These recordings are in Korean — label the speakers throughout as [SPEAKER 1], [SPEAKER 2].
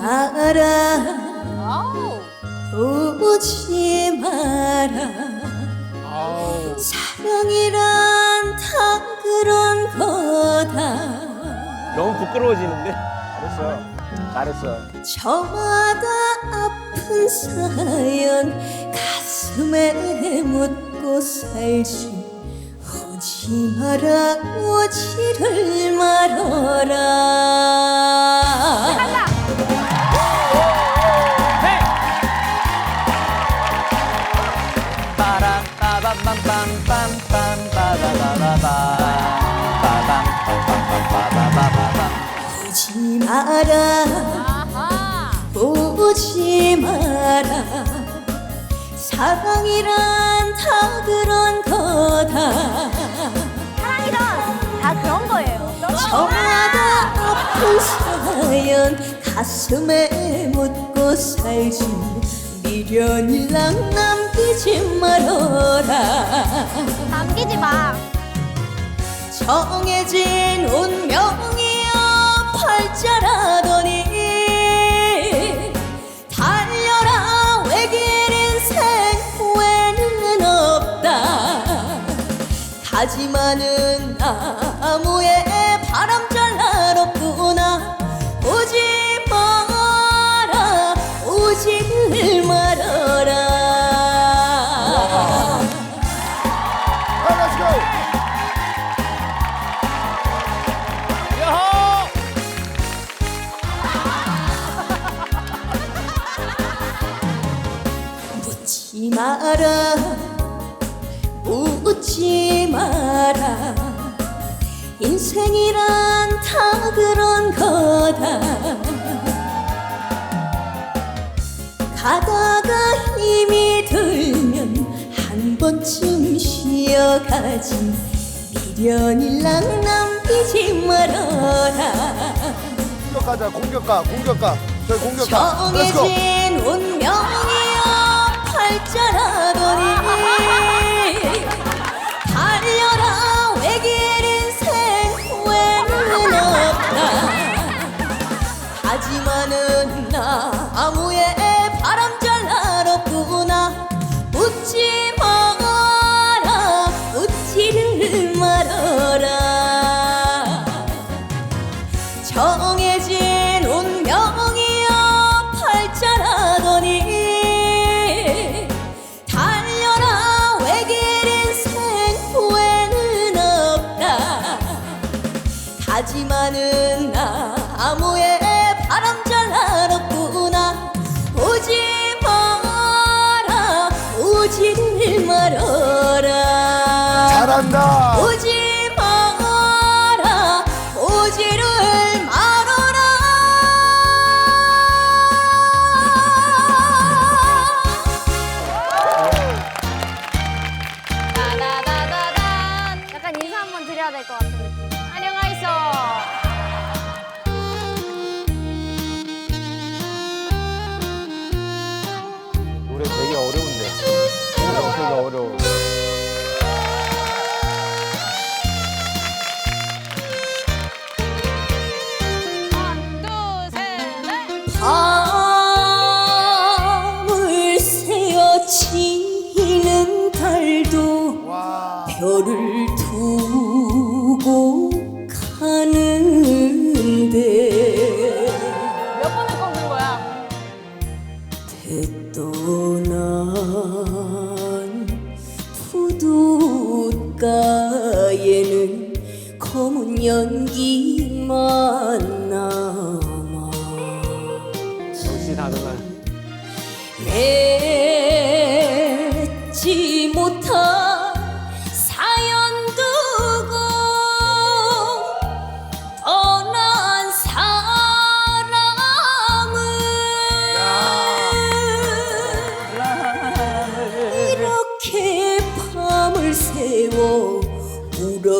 [SPEAKER 1] 마라. 오지 마라. 사랑이란 다 그런 거다
[SPEAKER 2] 너무 부끄러워지는데? 잘했어. 잘했어.
[SPEAKER 1] 저마다 아픈 사연 가슴에 묻고 살지 오지 마라 오지를 말아라 오지 마라. 오지 마라 사랑이란 다 그런 거다
[SPEAKER 3] 사랑이란 다 그런 거예요.
[SPEAKER 1] 저마다 아픈 사연 가슴에 묻고 살지 미련이랑 남기지 말아라
[SPEAKER 3] 남기지 마.
[SPEAKER 1] 정해진 운명이여 팔 자라더니 달려라 외길 인생 후회는 없다. 하지만은 나무에 마라 묻지 마라 인생이란 다 그런 거다 가다가 힘이 들면 한 번쯤 쉬어가지 미련이랑 남기지 말아라
[SPEAKER 4] 공격하자. 공격가. 공격가. 저희 공격가.
[SPEAKER 1] 정해진 운명이 여 팔자라더니 달려라 외길 인생 후회는 없다. 하지만은 나무에 바람 잘 날 없구나. 웃지 마라 웃지를 말아라. 정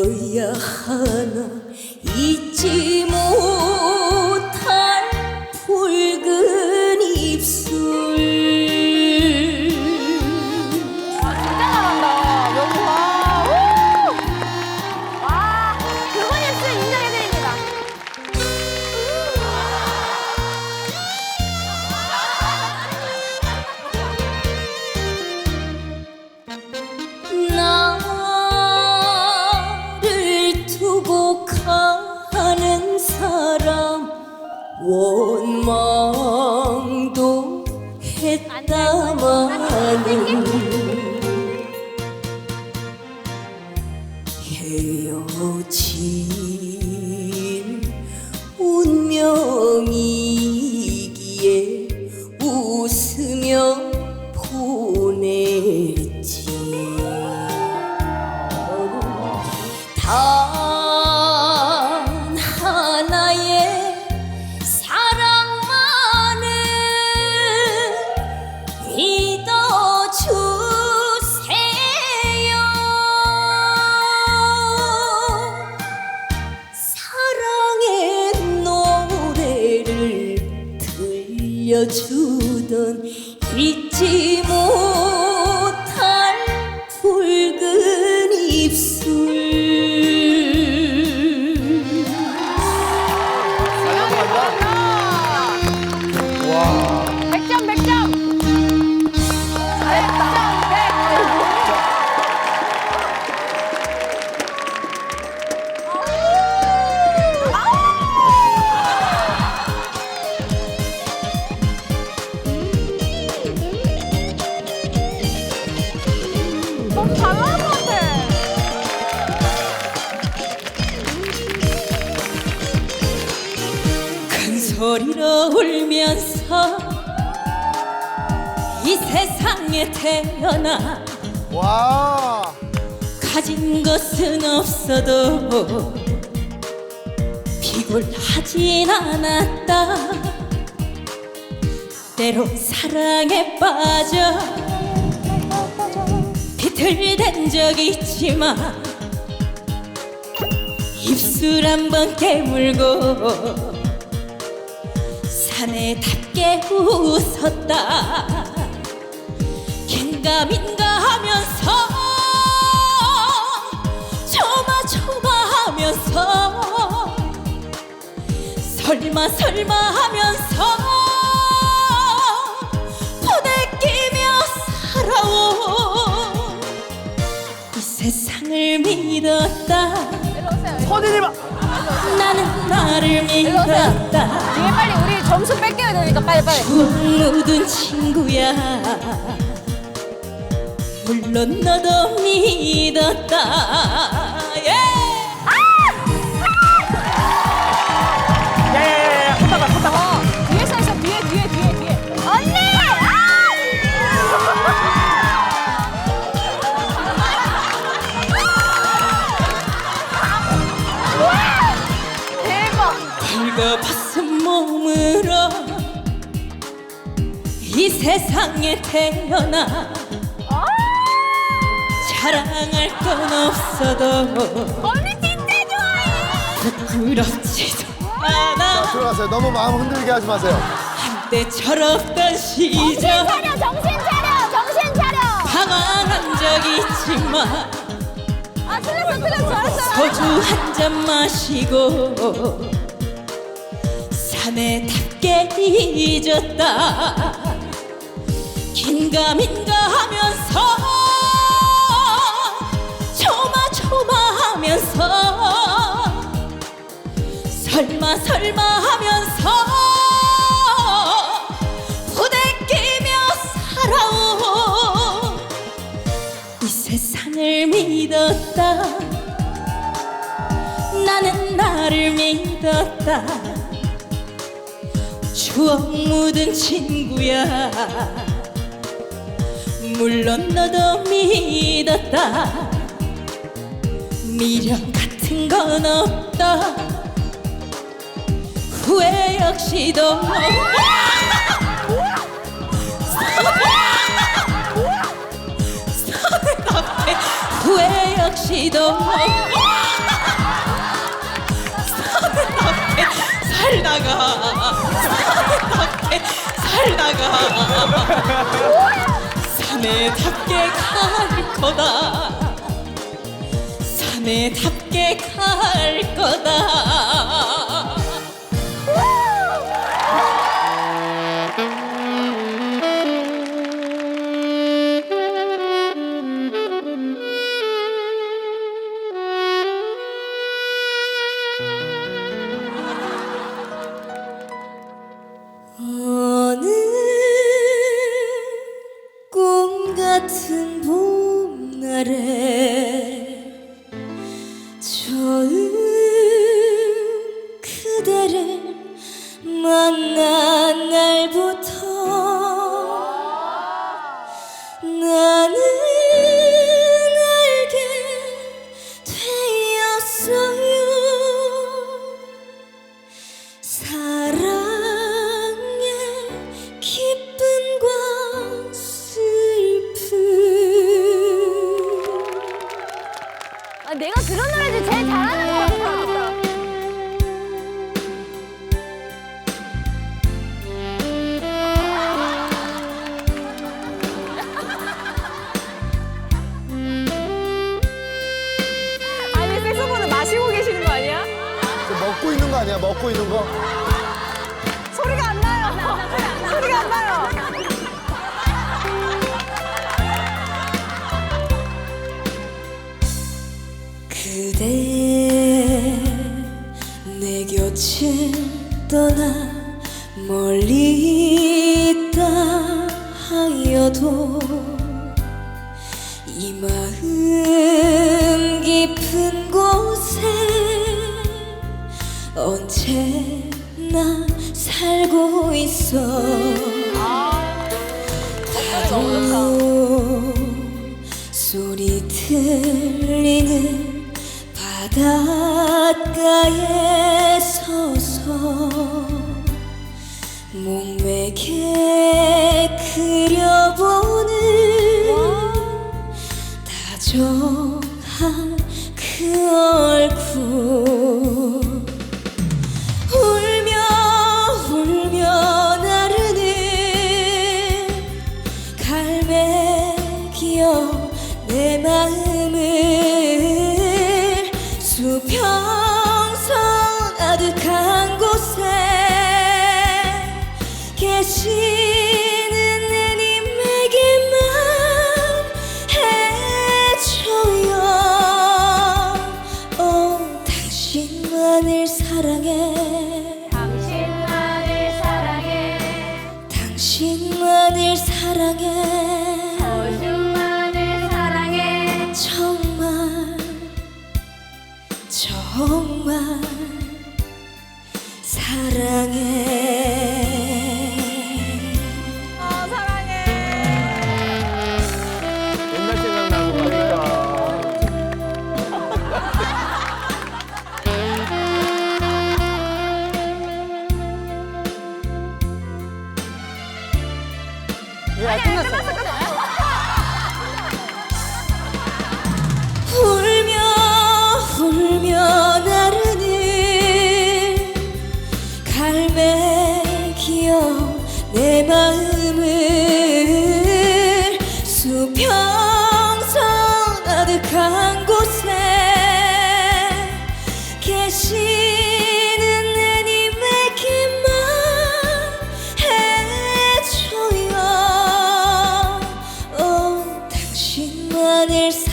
[SPEAKER 1] 울어야 하 운명이 태어나
[SPEAKER 4] 와.
[SPEAKER 1] 가진 것은 없어도 비굴하진 않았다 때로 사랑에 빠져 비틀댄 적 있지만 입술 한번 깨물고 사내답게 웃었다 설마 설마 하면서 부대끼며 살아온 이 세상을 믿었다.
[SPEAKER 2] 선생님
[SPEAKER 1] 나는 나를 믿었다.
[SPEAKER 3] 뒤에 빨리 우리 점수 뺏겨야 되니까 빨리 빨리.
[SPEAKER 1] 추억 묻은 친구야. 물론 너도 믿었다 이 세상에 태어나 자랑할 건 없어도
[SPEAKER 3] 언니 진짜 좋아해.
[SPEAKER 1] 부끄럽지도 않아
[SPEAKER 4] 들어가세요. 너무 마음 흔들게 하지 마세요.
[SPEAKER 1] 한때 철없던
[SPEAKER 3] 정신
[SPEAKER 1] 시절
[SPEAKER 3] 차려 정신 차려 정신 차려.
[SPEAKER 1] 방황한 적 있지만
[SPEAKER 3] 아 틀렸어 틀렸어 잘했어.
[SPEAKER 1] 소주 한 잔 마시고 사내답게 잊었다 긴가민가 하면서 조마조마 하면서 설마 설마 하면서 부대끼며 살아온 이 세상을 믿었다. 나는 나를 믿었다. 추억 묻은 친구야 물론 너도 믿었다. 미련 같은 건 없다. 후회 역시도 앞에 후회 역시도 앞에 살다가. 앞에 살다가 사내답게 갈 거다. 사내답게 갈 거다 贵州哥。 정말 사랑해.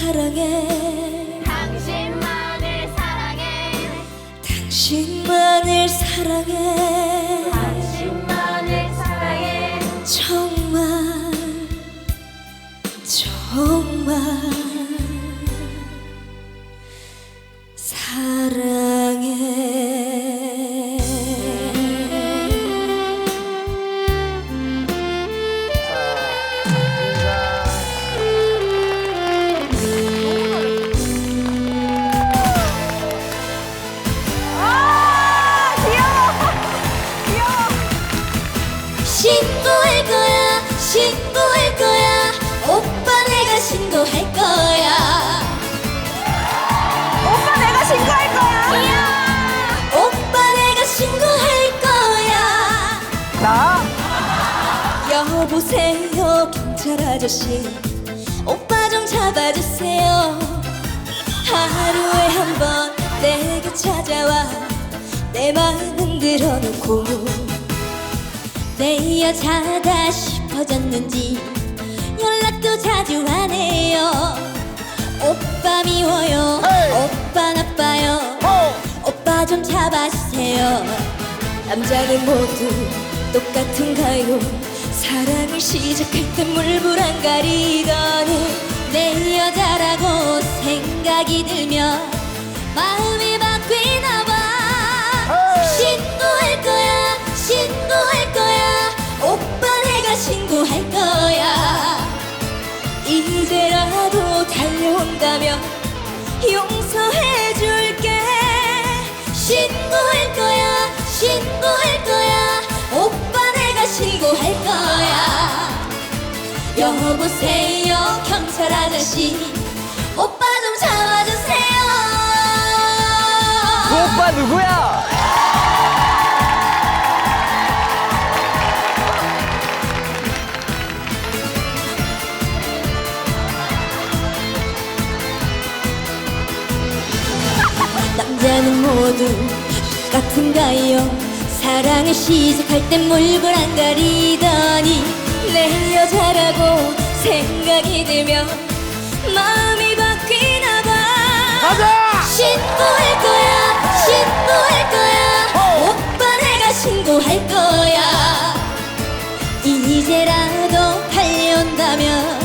[SPEAKER 5] 사랑해.
[SPEAKER 1] 당신만을 사랑해.
[SPEAKER 3] 당신만을 사랑해.
[SPEAKER 1] 여보세요 경찰 아저씨. 오빠 좀 잡아주세요. 하루에 한 번 내게 찾아와. 내 마음 흔들어 놓고 내 여자다 싶어졌는지 연락도 자주 안 해요. 오빠 미워요 오빠 나빠요.
[SPEAKER 4] 어.
[SPEAKER 1] 오빠 좀 잡아주세요. 남자는 모두 똑같은가요? 사랑을 시작했던 물불 안 가리던 내 여자라고 생각이 들면 마음이 바뀌나 봐. 신고할 거야 신고할 거야. 오빠 내가 신고할 거야. 이제라도 달려온다면 용서해줄 여보세요. 경찰 아저씨 오빠 좀 잡아주세요.
[SPEAKER 2] 그 오빠 누구야?
[SPEAKER 1] 남자는 모두 똑같은가요? 사랑을 시작할 땐 몰골 안 가리더니 내 여자라고 생각이 들면 마음이 바뀌나 봐.
[SPEAKER 4] 가자!
[SPEAKER 1] 신고할 거야 신고할 거야. 오빠 내가 신고할 거야. 이제라도 달려온다면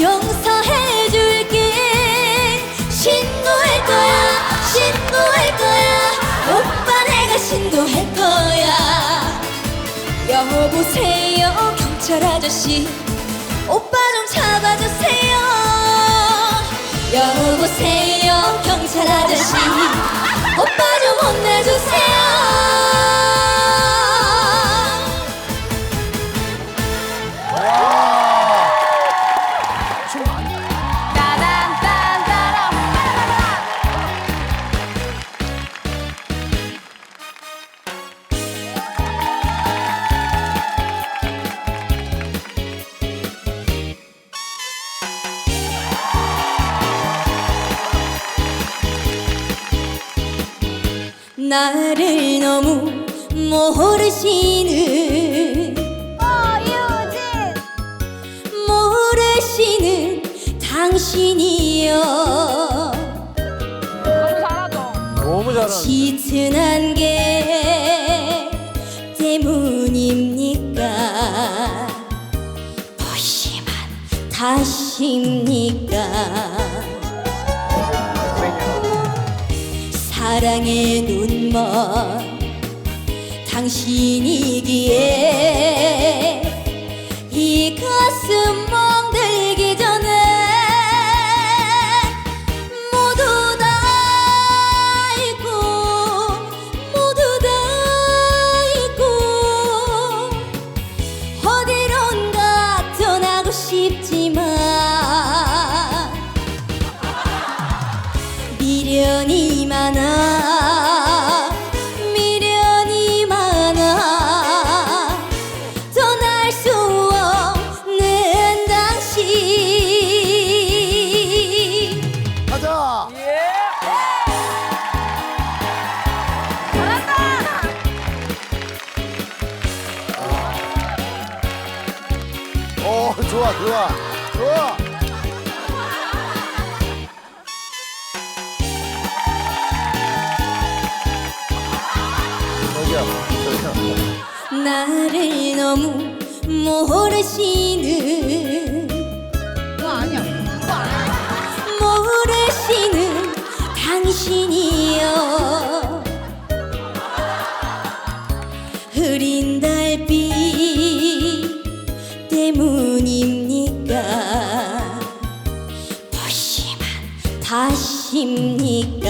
[SPEAKER 1] 용서해 줄게. 신고할 거야 신고할 거야. 오빠 내가 신고할 거야. 여보세요 경찰 아저씨 잡아주세요. 여보세요 경찰 아저씨. 오빠 좀 혼내주세요 나를 너무 모르시는
[SPEAKER 3] 오유진.
[SPEAKER 1] 모르시는 당신이여
[SPEAKER 3] 너무 잘하죠.
[SPEAKER 2] 너무 잘하는.
[SPEAKER 1] 짙은 안개 때문입니까 무심한 탓입니까 사랑 의 눈먼 당신이기에 이가 모르시는
[SPEAKER 3] 아니야.
[SPEAKER 1] 당신이여. 흐린 달빛 때문입니까? 무심한 탓입니까?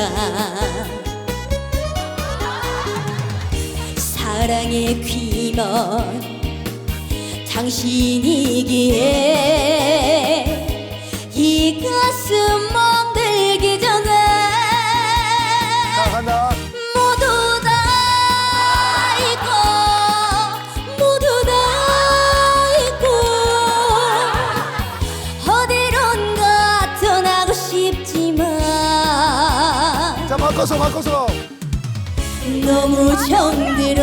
[SPEAKER 1] 사랑의 귀먼 당신이기에 이 가슴 멍들기 전에
[SPEAKER 4] 자, 간다.
[SPEAKER 1] 모두 다 잊고 모두 다 잊고 어디론가 떠나고 싶지만
[SPEAKER 4] 자, 바꿔서, 바꿔서.
[SPEAKER 1] 너무 정들어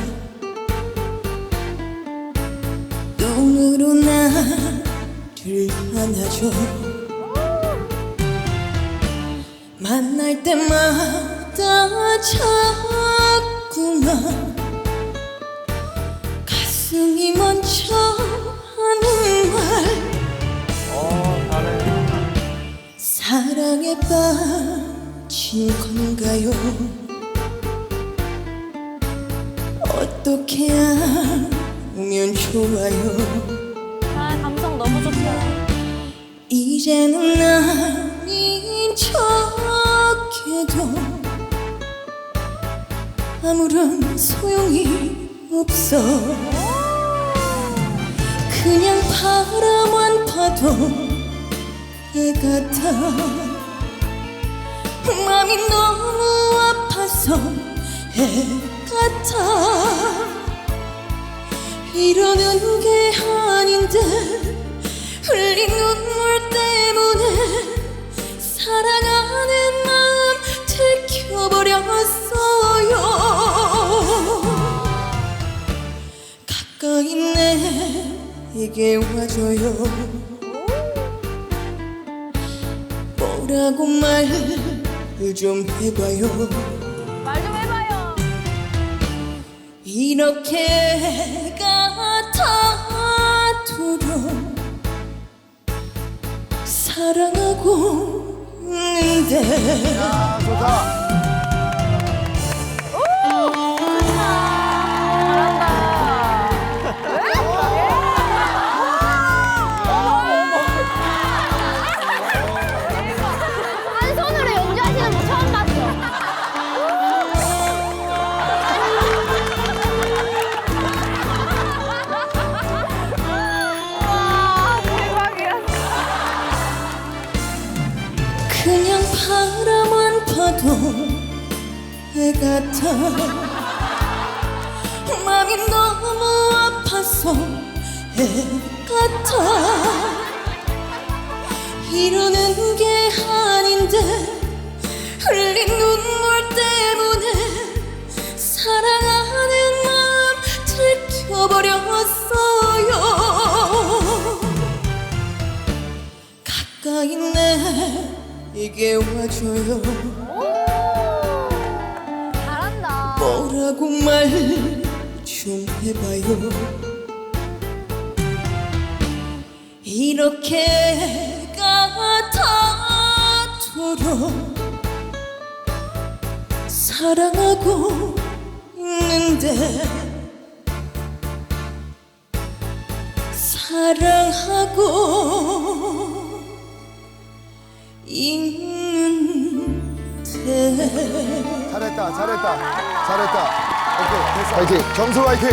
[SPEAKER 1] 줘 만날 때마다 자꾸만 가슴이 먼저 하는 말. 사랑에 빠진 건가요? 어떻게 하면 좋아요? 이제는 아닌 척해도 아무런 소용이 없어. 그냥 바라만 봐도 애 같아 마음이 너무 아파서 애 같아 이러는 게 아닌데 흘린 눈 물 때문에 사랑하는 마음 들켜버렸어요. 가까이 내게 와줘요. 뭐라고 말좀 해봐요.
[SPEAKER 3] 말 좀 해봐요.
[SPEAKER 1] 이렇게 같아도록 사랑하고 있는데
[SPEAKER 4] 아, 좋다.
[SPEAKER 1] 같아. 마음이 너무 아파서 애 같아. 이러는 게 아닌데 흘린 눈물 때문에 사랑하는 마음 들켜버렸어요. 가까이 내게 와줘요. 뭐라고 말 좀 해봐요. 이렇게 같아도록 사랑하고 있는데 사랑하고 있는데
[SPEAKER 4] 잘했다, 잘했다, 잘했다. 오케이, 됐어. 화이팅. 정수 화이팅.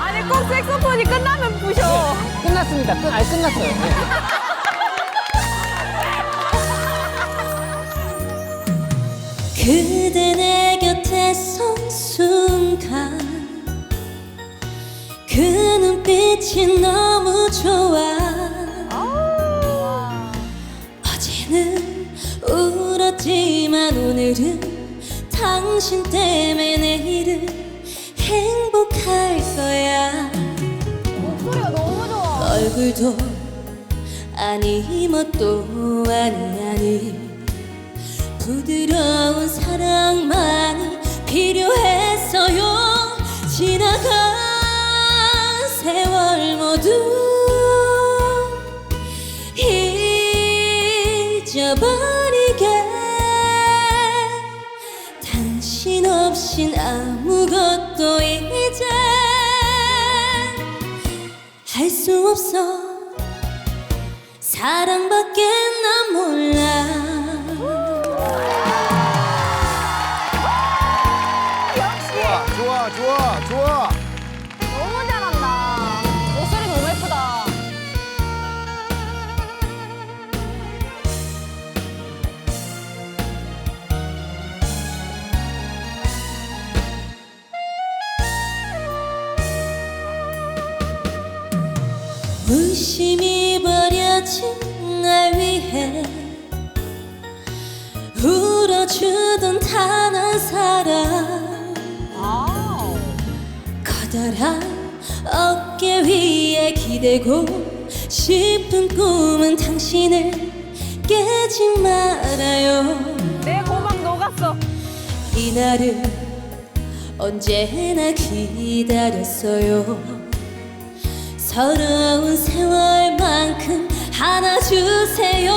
[SPEAKER 5] 아니 꼭 색소폰이 끝나면 부셔.
[SPEAKER 6] 끝났습니다. 끝, 아니 끝났어요. 네.
[SPEAKER 1] 그대 내 그 눈빛이 너무 좋아. 어제는 울었지만 오늘은 당신 때문에 내일은 행복할 거야.
[SPEAKER 3] 목소리가 너무 좋아.
[SPEAKER 1] 얼굴도 아니 멋도 아니 아니. 부드러운 사랑만이 필요했 모두 잊어버리게. 당신 없인 아무것도 이제 할 수 없어. 사랑밖에 난 몰라 사람 커다란 어깨 위에 기대고 싶은 꿈은 당신을 깨지 말아요.
[SPEAKER 5] 내 고막 녹았어.
[SPEAKER 1] 이날을 언제나 기다렸어요. 서러운 세월만큼 안아주세요.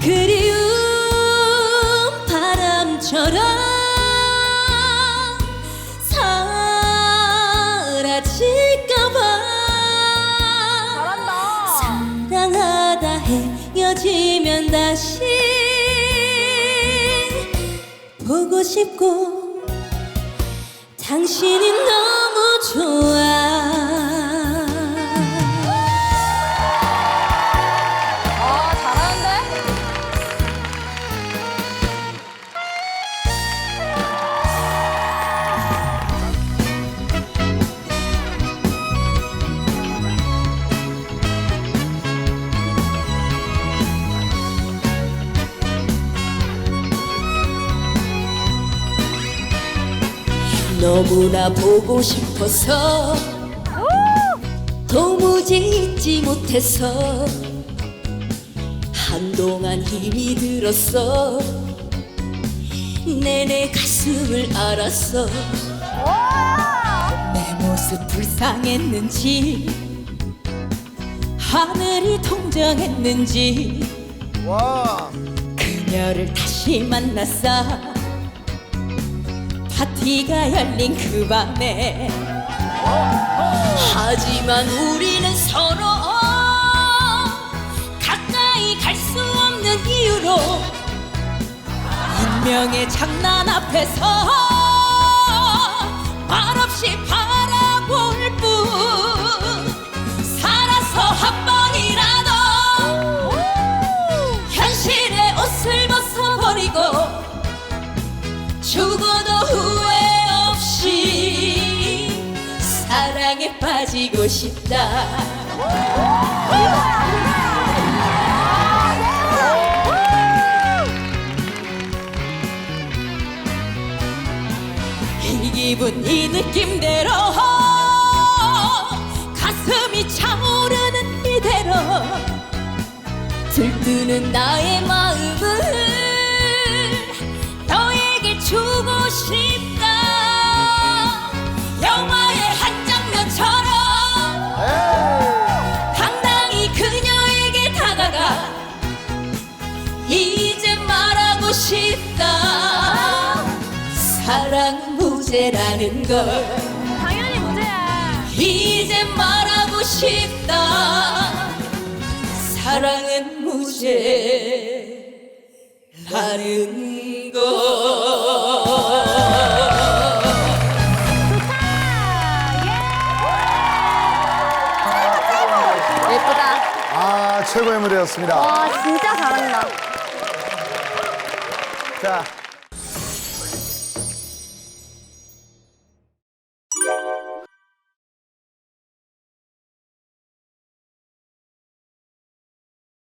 [SPEAKER 1] 그리움 바람처럼 다시 보고 싶고 당신이 너무 좋아.
[SPEAKER 5] 아,
[SPEAKER 1] 너무나 보고 싶어서 도무지 잊지 못해서 한동안 힘이 들었어 내내 가슴을 알았어 내 모습 불쌍했는지 하늘이 동정했는지
[SPEAKER 4] 와.
[SPEAKER 1] 그녀를 다시 만났어 파티가 열린 그 밤에. 하지만 우리는 서로 가까이 갈 수 없는 이유로 운명의 장난 앞에서 빠지고 싶다. 이 기분 이 느낌대로 가슴이 차오르는 이대로 들뜨는 나의 마음을 너에게 주고 싶다 무죄라는 걸
[SPEAKER 5] 당연히 무죄야.
[SPEAKER 1] 이제 말하고 싶다 사랑은 무죄라는 것
[SPEAKER 3] 예쁘다.
[SPEAKER 4] 아, 최고의 무대였습니다.
[SPEAKER 3] 와, 진짜 잘한다.
[SPEAKER 4] 자,